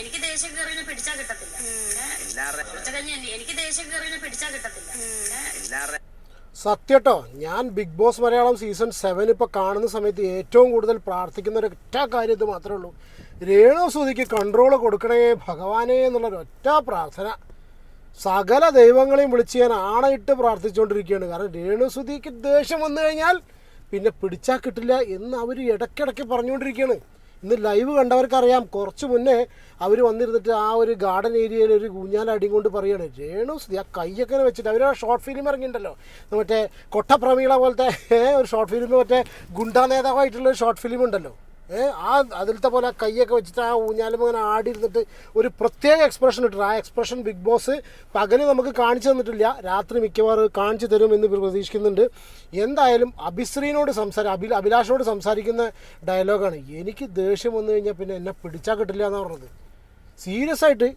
എനിക്ക് ദേഷ്യം കയറിനെ പിടിച്ചാ കിട്ടത്തില്ല. ഉച്ചക്കഞ്ഞി എനിക്ക് ദേഷ്യം കയറിനെ പിടിച്ചാ കിട്ടത്തില്ല. സത്യട്ടോ ഞാൻ big boss Malayalam season seven ഇപ്പോൾ കാണുന്ന സമയത്ത് ഏറ്റവും കൂടുതൽ പ്രാർത്ഥിക്കുന്ന ഒരു ഒറ്റ കാര്യം ഇത് മാത്രമേ ഉള്ളൂ. രേണു സുതിക്ക് കൺട്രോൾ കൊടുക്കണേ ഭഗവാനേ എന്നുള്ളൊരു ഒറ്റ പ്രാർത്ഥന. സകല ദൈവങ്ങളെയും വിളിച്ച് ഞാൻ ആണയിട്ട് പ്രാർത്ഥിച്ചുകൊണ്ടിരിക്കുകയാണ്. കാരണം രേണു സുതിക്ക് ദേഷ്യം വന്നു കഴിഞ്ഞാൽ പിന്നെ പിടിച്ചാൽ കിട്ടില്ല എന്ന് അവർ ഇടയ്ക്കിടയ്ക്ക് പറഞ്ഞുകൊണ്ടിരിക്കുകയാണ്. ഇന്ന് ലൈവ് കണ്ടവർക്കറിയാം. കുറച്ച് മുന്നേ അവർ വന്നിരുന്നിട്ട് ആ ഒരു ഗാർഡൻ ഏരിയയിൽ ഒരു ഊഞ്ഞാലടിയും കൊണ്ട് പറയുകയാണ് രേണു സുതി ആ കയ്യൊക്കെ വെച്ചിട്ട് അവർ ആ ഷോർട്ട് ഫിലിം ഇറങ്ങിയിട്ടുണ്ടല്ലോ. മറ്റേ കൊട്ടപ്രമീള പോലത്തെ ഒരു ഷോർട്ട് ഫിലിം മറ്റേ ഗുണ്ടാ നേതാവായിട്ടുള്ള ഒരു ഷോർട്ട് ഫിലിം ഉണ്ടല്ലോ. ആ അതിലത്തെ പോലെ ആ കൈയൊക്കെ വെച്ചിട്ട് ആ ഊഞ്ഞാലും അങ്ങനെ ആടി ഇരുന്നിട്ട് ഒരു പ്രത്യേക എക്സ്പ്രഷൻ ഇട്ടിട്ട് ആ എക്സ്പ്രഷൻ ബിഗ് ബോസ് പകൽ നമുക്ക് കാണിച്ചു തന്നിട്ടില്ല. രാത്രി മിക്കവാറും കാണിച്ചു തരും എന്ന് പ്രതീക്ഷിക്കുന്നുണ്ട്. എന്തായാലും അഭിശ്രീനോട് സംസാരം അഭി അഭിലാഷിനോട് സംസാരിക്കുന്ന ഡയലോഗാണ് എനിക്ക് ദേഷ്യം വന്നു കഴിഞ്ഞാൽ പിന്നെ എന്നെ പിടിച്ചാൽ കിട്ടില്ല എന്നാണ് പറഞ്ഞത്. സീരിയസ് ആയിട്ട്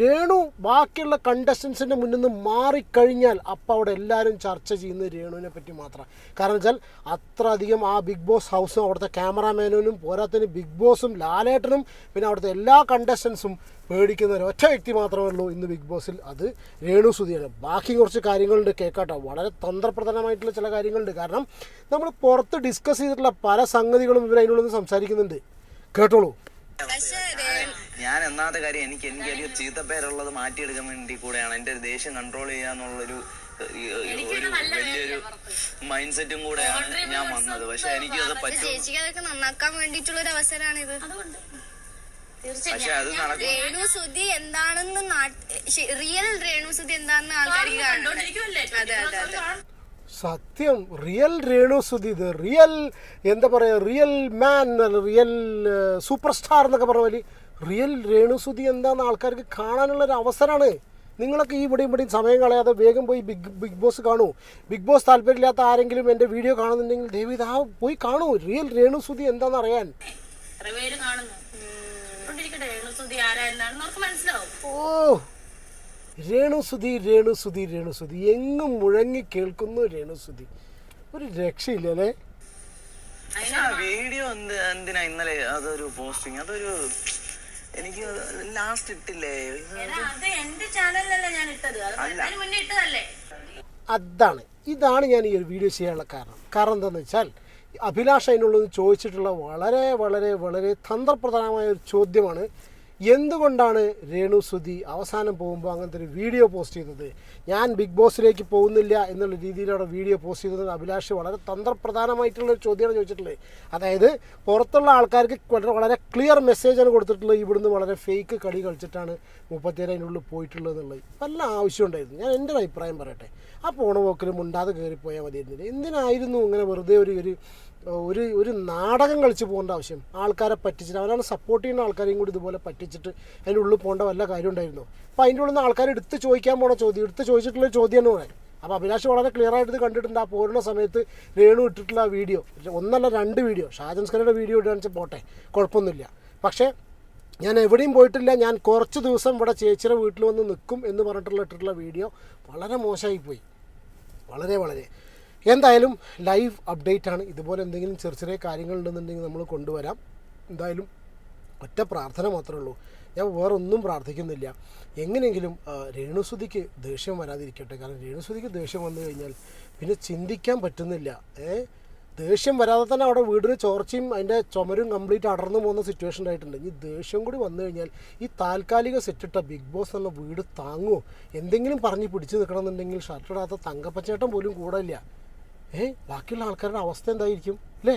രേണു ബാക്കിയുള്ള കണ്ടസ്റ്റൻസിന്റെ മുന്നിൽ നിന്ന് മാറിക്കഴിഞ്ഞാൽ അപ്പം അവിടെ എല്ലാവരും ചർച്ച ചെയ്യുന്നത് രേണുവിനെ പറ്റി മാത്രമാണ് കാരണം വെച്ചാൽ അത്ര അധികം ആ ബിഗ് ബോസ് ഹൗസും അവിടുത്തെ ക്യാമറാമാനും പോരാത്തതിന് ബിഗ് ബോസും ലാലേട്ടനും പിന്നെ അവിടുത്തെ എല്ലാ കണ്ടസ്റ്റൻസും പേടിക്കുന്ന ഒരു ഒറ്റ വ്യക്തി മാത്രമേ ഉള്ളൂ ഇന്ന് ബിഗ് ബോസിൽ അത് രേണു സുധിയാണ് ബാക്കി കുറച്ച് കാര്യങ്ങളുണ്ട് കേൾക്കാട്ടോ. വളരെ തന്ത്രപ്രധാനമായിട്ടുള്ള ചില കാര്യങ്ങളുണ്ട്. കാരണം നമ്മൾ പുറത്ത് ഡിസ്കസ് ചെയ്തിട്ടുള്ള പല സംഗതികളും ഇവർ അതിനുള്ളിൽ നിന്ന് സംസാരിക്കുന്നുണ്ട്. കേട്ടോളൂ. ഒന്നാമത്തെ കാര്യം എനിക്ക് എനിക്ക് എനിക്ക് ചീത്തപ്പേരുള്ളത് മാറ്റിയെടുക്കാൻ വേണ്ടി കൂടെയാണ്. എന്റെ ഒരു ദേഷ്യം കൺട്രോൾ ചെയ്യാന്നുള്ളൊരു ഒരു വലിയൊരു മൈൻഡ് സെറ്റും കൂടെയാണ് ഞാൻ വന്നത്. പക്ഷെ എനിക്ക് പറ്റും. ചേച്ചിക്ക് അതൊക്കെ നന്നാക്കാൻ വേണ്ടിയിട്ടുള്ള ഒരു അവസരമാണ് ഇത് പക്ഷെ അത് നടക്കും. രേണു സുധി എന്താണെന്ന് റിയൽ രേണു സുധി എന്താണെന്ന് ആൾക്കാർക്ക് അതെ അതെ അതെ. സത്യം റിയൽ രേണു സുധി ഇത്. റിയൽ എന്താ പറയുക real man real super star എന്നൊക്കെ പറഞ്ഞ പോലെ റിയൽ രേണുസുതി എന്താണെന്ന് ആൾക്കാർക്ക് കാണാനുള്ളൊരു അവസരമാണ് നിങ്ങളൊക്കെ ഈ ഇവിടെയും ഇവിടെയും സമയം കളയാതെ വേഗം പോയി ബിഗ് ബിഗ് ബോസ് കാണൂ. ബിഗ് ബോസ് താല്പര്യമില്ലാത്ത ആരെങ്കിലും എന്റെ വീഡിയോ കാണുന്നുണ്ടെങ്കിൽ ദേവി ഇത് ആ പോയി കാണൂ. റിയൽ രേണുസുതി എന്താണെന്ന് അറിയാൻ. ഓ രേണുസുതി രേണുസുതി രേണുസുതി. എങ്ങും മുഴങ്ങി കേൾക്കുന്നു രേണുസുതി. ഒരു രക്ഷയില്ലല്ലേ? വീഡിയോ എന്ത് എന്തിനാ ഇന്നലെ അതൊരു പോസ്റ്റിംഗ് അതൊരു എനിക്ക് ലാസ്റ്റ് ഇട്ടില്ലേ? അത് എന്റെ ചാനലിലല്ലേ ഞാൻ ഇട്ടത്. അത് അതിന് മുന്നേ ഇട്ടതല്ലേ? അതാണ്. ഇതാണ് ഞാൻ ഈ ഒരു വീഡിയോ ചെയ്യാനുള്ള കാരണം. കാരണം എന്താണെന്ന് വെച്ചാൽ അഭിലാഷ് അതിനുള്ളത് ചോദിച്ചിട്ടുള്ള വളരെ വളരെ വളരെ തന്ത്രപ്രധാനമായ ഒരു ചോദ്യമാണ് എന്തുകൊണ്ടാണ് രേണു സുധി അവസാനം പോകുമ്പോൾ അങ്ങനത്തെ ഒരു വീഡിയോ പോസ്റ്റ് ചെയ്തത്? ഞാൻ ബിഗ് ബോസിലേക്ക് പോകുന്നില്ല എന്നുള്ള രീതിയിലുള്ള വീഡിയോ പോസ്റ്റ് ചെയ്തത് അഭിലാഷ് വളരെ തന്ത്രപ്രധാനമായിട്ടുള്ള ഒരു ചോദ്യമാണ് ചോദിച്ചിട്ടുള്ളത്. അതായത് പുറത്തുള്ള ആൾക്കാർക്ക് വളരെ വളരെ ക്ലിയർ മെസ്സേജാണ് കൊടുത്തിട്ടുള്ളത്. ഇവിടുന്ന് വളരെ ഫേക്ക് കളി കളിച്ചിട്ടാണ് മുപ്പത്തേഴ് അതിനുള്ളിൽ പോയിട്ടുള്ളത് എന്നുള്ളത്. വല്ല ആവശ്യം ഉണ്ടായിരുന്നു ഞാൻ എന്റെ ഒരു അഭിപ്രായം പറയട്ടെ. ആ പോണ പോക്കിൽ മുണ്ടാതെ കയറിപ്പോയാൽ മതിയായിരുന്നില്ല. എന്തിനായിരുന്നു ഇങ്ങനെ വെറുതെ ഒരു ഒരു ഒരു ഒരു നാടകം കളിച്ച് പോകേണ്ട ആവശ്യം. ആൾക്കാരെ പറ്റിച്ചിട്ട് അവരാണ് സപ്പോർട്ട് ചെയ്യുന്ന ആൾക്കാരെയും കൂടി ഇതുപോലെ പറ്റിച്ചിട്ട് അതിന്റെ ഉള്ളിൽ പോകേണ്ട വല്ല കാര്യം ഉണ്ടായിരുന്നു? അപ്പോൾ അതിന്റെ ഉള്ളിൽ നിന്ന് ആൾക്കാർ എടുത്ത് ചോദിക്കാൻ പോണ ചോദ്യം എടുത്ത് ചോദിച്ചിട്ടുള്ള ചോദ്യം എന്ന് പറയാം അപ്പോൾ അഭിലാഷ് വളരെ ക്ലിയർ ആയിട്ട് ഇത് കണ്ടിട്ടുണ്ട്. ആ പോരുന്ന സമയത്ത് രേണു ഇട്ടിട്ടുള്ള വീഡിയോ ഒന്നല്ല രണ്ട് വീഡിയോ ഷാജൻസ്കരുടെ വീഡിയോ ഇടുകയാണെന്ന് പോട്ടെ കുഴപ്പമൊന്നുമില്ല. പക്ഷേ ഞാൻ എവിടെയും പോയിട്ടില്ല. ഞാൻ കുറച്ച് ദിവസം ഇവിടെ ചേച്ചിയുടെ വീട്ടിൽ വന്ന് നിൽക്കും എന്ന് പറഞ്ഞിട്ടുള്ള ഇട്ടിട്ടുള്ള വീഡിയോ വളരെ മോശമായി പോയി. വളരെ വളരെ. എന്തായാലും ലൈവ് അപ്ഡേറ്റ് ആണ്. ഇതുപോലെ എന്തെങ്കിലും ചെറിയ ചെറിയ കാര്യങ്ങളുണ്ടെന്നുണ്ടെങ്കിൽ നമ്മൾ കൊണ്ടുവരാം. എന്തായാലും ഒറ്റ പ്രാർത്ഥന മാത്രമേ ഉള്ളൂ. ഞാൻ വേറെ ഒന്നും പ്രാർത്ഥിക്കുന്നില്ല. എങ്ങനെയെങ്കിലും രേണുസുതിക്ക് ദേഷ്യം വരാതിരിക്കട്ടെ. കാരണം രേണുസുതിക്ക് ദേഷ്യം വന്നു കഴിഞ്ഞാൽ പിന്നെ ചിന്തിക്കാൻ പറ്റുന്നില്ല. ഏ? ദേഷ്യം വരാതെ തന്നെ അവിടെ വീടിന് ചോർച്ചയും അതിന്റെ ചുമരും കംപ്ലീറ്റ് അടർന്നു പോകുന്ന സിറ്റുവേഷൻ ആയിട്ടുണ്ട്. ഇനി ദേഷ്യം കൂടി വന്നു കഴിഞ്ഞാൽ ഈ താൽക്കാലിക സെറ്റിട്ട ബിഗ് ബോസ് എന്ന വീട് താങ്ങുമോ എന്തെങ്കിലും പറഞ്ഞ് പിടിച്ചു നിൽക്കണമെന്നുണ്ടെങ്കിൽ ഷർട്ടിടാത്ത തങ്കപ്പച്ചേട്ടൻ പോലും കൂടെ ഇല്ല. ഏ ബാക്കിയുള്ള ആൾക്കാരുടെ അവസ്ഥ എന്തായിരിക്കും? അല്ലേ